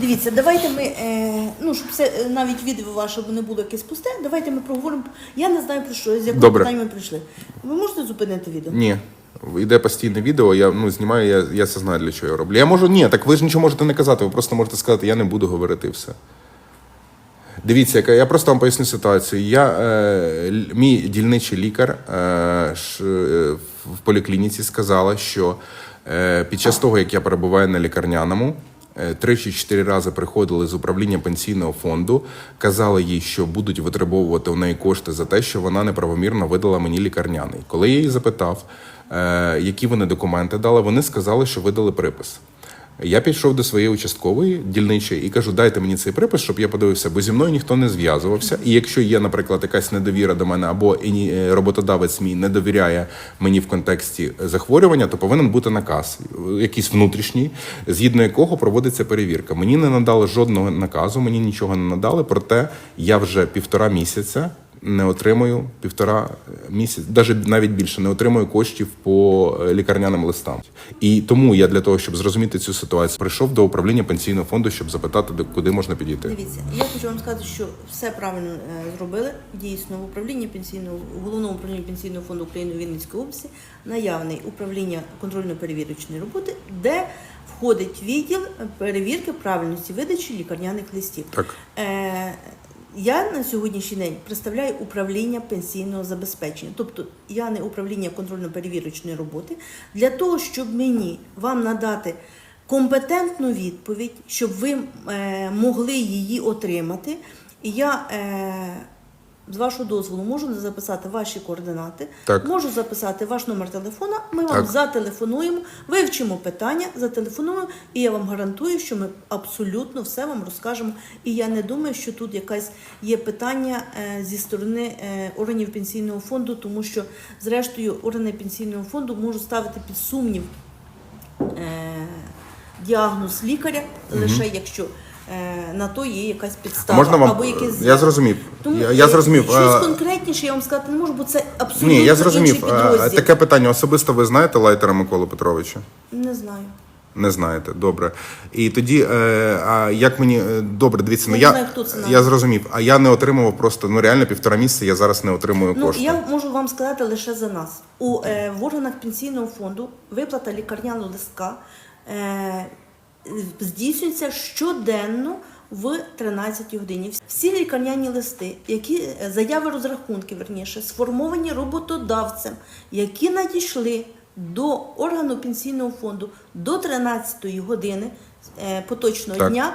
Дивіться, давайте ми, е, ну щоб це е, навіть відео ваше не було якесь пусте, давайте ми проговоримо. Я не знаю про що, з якого Добре. питання ми прийшли. Ви можете зупинити відео? Ні. Йде постійне відео, я ну, знімаю, я, я це знаю, для чого я роблю. Я можу, ні, так ви ж нічого можете не казати, ви просто можете сказати, я не буду говорити і все. Дивіться, яка я просто вам поясню ситуацію. Я, е, л- мій дільничий лікар е, ш, е, в поліклініці сказала, що е, під час того, як я перебуваю на лікарняному, три чи чотири рази приходили з управління пенсійного фонду, казали їй, що будуть витребовувати у неї кошти за те, що вона неправомірно видала мені лікарняний. Коли я її запитав, е, які вони документи дали, вони сказали, що видали припис. Я підійшов до своєї участкової дільничої і кажу, дайте мені цей припис, щоб я подивився, бо зі мною ніхто не зв'язувався. І якщо є, наприклад, якась недовіра до мене, або е, роботодавець мій не довіряє мені в контексті захворювання, то повинен бути наказ, е, якийсь внутрішній, згідно якого проводиться перевірка. Мені не надали жодного наказу, мені нічого не надали. Проте я вже півтора місяця не отримую півтора місяць, навіть навіть більше не отримую коштів по е, лікарняним листам. І тому я для того, щоб зрозуміти цю ситуацію, прийшов до управління пенсійного фонду, щоб запитати, куди можна підійти. Дивіться, я хочу вам сказати, що все правильно е, зробили. Дійсно, в управлінні пенсійного в головному управлінні пенсійного фонду України у Вінницькій області наявний управління контрольно-перевірочної роботи, де входить відділ перевірки правильності видачі лікарняних листів. Так. Е, я на сьогоднішній день представляю управління пенсійного забезпечення, тобто я не управління контрольно-перевірочної роботи, для того, щоб мені вам надати компетентну відповідь, щоб ви е, могли її отримати. І я е, з вашого дозволу можу записати ваші координати, Так. можу записати ваш номер телефона. Ми вам зателефонуємо, вивчимо питання, зателефонуємо, і я вам гарантую, що ми абсолютно все вам розкажемо. І я не думаю, що тут якась є питання е, зі сторони е, органів пенсійного фонду, тому що, зрештою, органи пенсійного фонду можуть ставити під сумнів е, діагноз лікаря, лише якщо на то є якась підстава Можна вам або якесь я зрозумів. тому я, я е, зрозумів. Щось Е, конкретніше я вам сказати не можу, бо це абсолютно Ні, я зрозумів. Е, підрозділ. Таке питання. Особисто ви знаєте Лайтера Миколу Петровича? Не знаю. Не знаєте, добре. І тоді, е, а як мені е, добре, дивіться, ну Я я, знаю, хто це я зрозумів, а я не отримував просто ну реально півтора місяця. Я зараз не отримую Ну кошти. я можу вам сказати лише за нас. У е, в органах пенсійного фонду виплата лікарняного листка е, здійснюється щоденно в 13 годині. Всі лікарняні листи, які е, заяви розрахунки, верніше, сформовані роботодавцем, які надійшли до органу пенсійного фонду до 13 години е, поточного Так. дня,